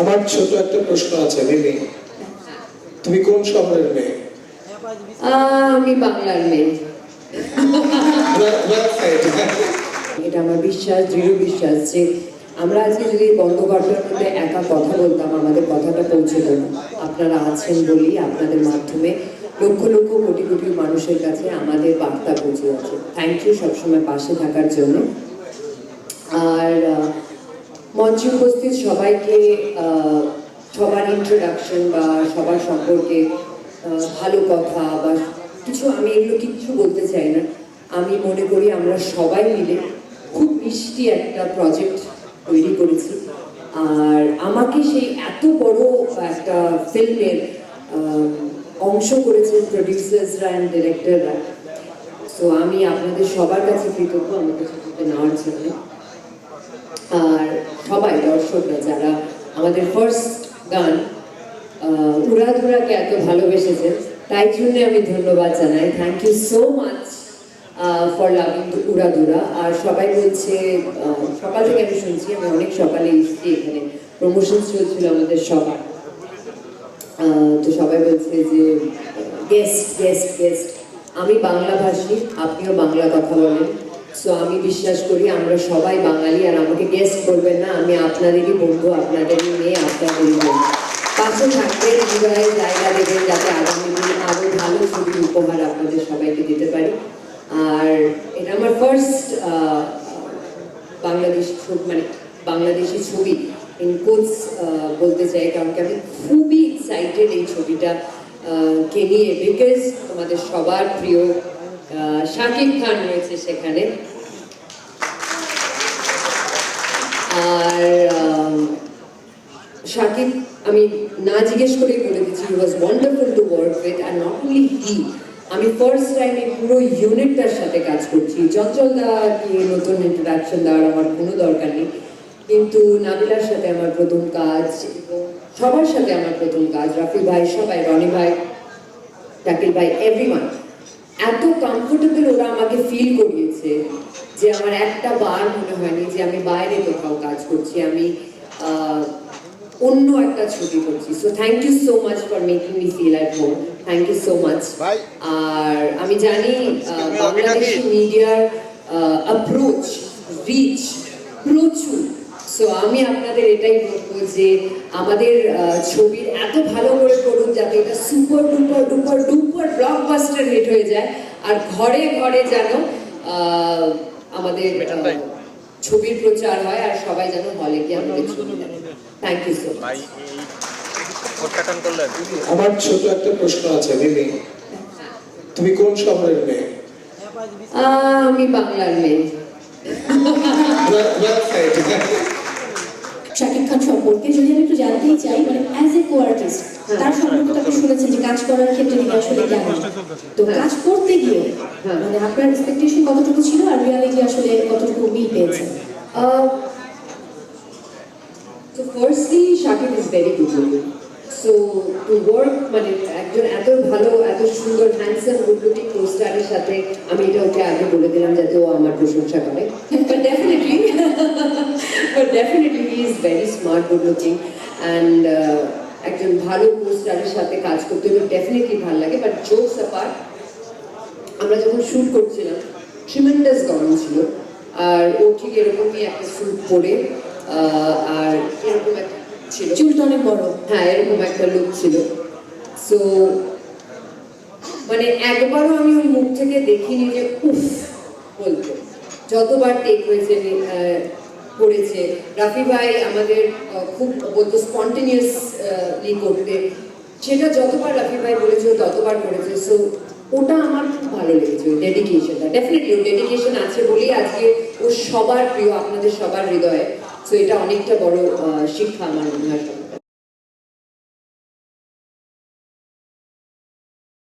আমার ছোট একটা প্রশ্ন আছে মিমি। তুমি কোন শহরের মেয়ে? আমি বাংলার মেয়ে. এটা আমার বিশ্বাস দৃঢ় বিশ্বাস যে আমরা আজকে যদি বন্দ্যোপাধ্যায়ের মধ্যে একা কথা বলতাম আমাদের কথাটা পৌঁছে না। আপনারা আছেন বলেই আপনাদের মাধ্যমে লক্ষ লক্ষ কোটি কোটি মানুষের কাছে আমাদের বার্তা পৌঁছে যাচ্ছে। থ্যাংক ইউ সবসময় পাশে থাকার জন্য। আর মঞ্চে উপস্থিত সবাইকে সবার ইন্ট্রোডাকশন বা সবার সম্পর্কে ভালো কথা বা কিছু আমি এগুলো কিচ্ছু বলতে চাই না। আমি মনে করি আমরা সবাই মিলে খুব মিষ্টি একটা প্রজেক্ট তৈরি করেছি। আর আমাকে সেই এত বড় একটা ফিল্মের অংশ করেছেন প্রডিউসার্সরা অ্যান্ড ডিরেক্টররা তো আমি আপনাদের সবার কাছে কৃতজ্ঞ ছবিতে নেওয়ার জন্য। আর সবাই, দর্শকরা যারা আমাদের ফার্স্ট গান উড়াধুরাকে এত ভালোবেসেছেন, তাই জন্য আমি ধন্যবাদ জানাই। Thank you so much for loving Uradhura. আর সবাই বলছে সকাল থেকে আমি শুনছি, আমি অনেক সকালে এসেছি এখানে। প্রমোশন চলছিল আমাদের সবার। তো সবাই বলছে যে গেস্ট গেস্ট গেস্ট আমি বাংলাভাষী, আপনিও বাংলা কথা বলেন। সো আমি বিশ্বাস করি আমরা সবাই বাঙালি আর আমাকে গেস্ট বলবেন না, আমি আপনাদেরই বন্ধু, আপনাদেরই মেয়ে, আপনাদেরই বোন পাশে থাকবেন হৃদয়ে জায়গা দেবেন যাতে আগামী আরও ভালো ছবি উপহার আপনাদের সবাইকে দিতে পারি। আর এটা আমার ফার্স্ট বাংলাদেশ মানে বাংলাদেশি ছবি ইন কোটস বলতে চাই, কারণ কি আমি খুবই এক্সাইটেড এই ছবিটা কে নিয়ে বিকজ তোমাদের সবার প্রিয় শাকিব খান রয়েছে সেখানে। আর শাকিব আমি না জিজ্ঞেস করে বলে দিচ্ছি he was wonderful to work with and not only he আমি ফার্স্ট টাইম এই পুরো ইউনিটটার সাথে কাজ করছি। চঞ্চল দাকে নতুন ইন্ট্রোডাকশন দেওয়ার আমার কোনো দরকার নেই। কিন্তু নাবিলার সাথে আমার প্রথম কাজ সবার সাথে আমার প্রথম কাজ, রাফি ভাই, সবাই, রনি ভাই শাকিল ভাই এভরিওয়ান এত কমফোর্টেবল ওরা আমাকে ফিল করিয়েছে যে আমার একটা বার মনে হয়নি যে আমি বাইরে কোথাও কাজ করছি আমি অন্য একটা ছবি করছি। So thank you so much for making me feel at home thank you so much আর আমি জানি বাংলাদেশি মিডিয়ার অ্যাপ্রোচ রিচ প্রচুর। সো আমি আপনাদের এটাই বলব যে আমাদের ছবির এত ভালো করে করুন যাতে এটা super duper duper duper blockbuster hit হয়ে যায়। আর ঘরে ঘরে যেন আমাদের ছবির প্রচার হয় আর সবাই যেন হলে গিয়ে আমাদের ছবি। থ্যাংক ইউ সো মাচ আমার ছোট একটা প্রশ্ন আছে মিমি। তুমি কোন শহরের মেয়ে? আমি বাংলার মেয়ে। খান সম্পর্কে যদি আমি একটু জানতেই চাই মানে অ্যাজ এ কো আর্টিস্ট তার সম্পর্কে আপনি শুনেছেন যে কাজ করার ক্ষেত্রে তিনি আসলে কেমন তো কাজ করতে গিয়ে। মানে আপনার এক্সপেকটেশন কতটুকু ছিল আর রিয়ালিটি আসলে কতটুকু মিল so firstly, Shakib is very good looking. So to work মানে একজন এত ভালো এত সুন্দর হ্যান্ডসাম গুড পোস্টারের সাথে আমি এটা ওকে আগে বলে দিলাম যাতে ও আমার প্রশংসা করে but definitely he is very smart good looking and একজন ভালো পোস্টারের সাথে কাজ করতে হলে ডেফিনেটলি ভালো লাগে। বাট জোকস অ্যাপার্ট আমরা যখন শুট করছিলাম ট্রিমেন্ডাস গরম ছিল। আর ও ঠিক এরকমই একটা স্যুট পরে আর এরকম একটা ছিল। চুলটা অনেক বড়। হ্যাঁ এরকম একটা লুক ছিল। সো মানে একবারও আমি ওর মুখ থেকে দেখিনি যে উফ বলতো। যতবার টেক হয়েছে করেছে। রাফি ভাই আমাদের খুব বলতো স্পন্টেনিয়াসলি করতে। সেটা যতবার রাফি ভাই বলেছে, ততবার করেছে। সো ওটা আমার খুব ভালো লেগেছে, ওই ডেডিকেশনটা ডেফিনেটলি ওর ডেডিকেশন আছে বলেই আজকে ও সবার প্রিয়, আপনাদের সবার হৃদয়ে। সো এটা অনেকটা বড় শিক্ষা আমার মনে হয়।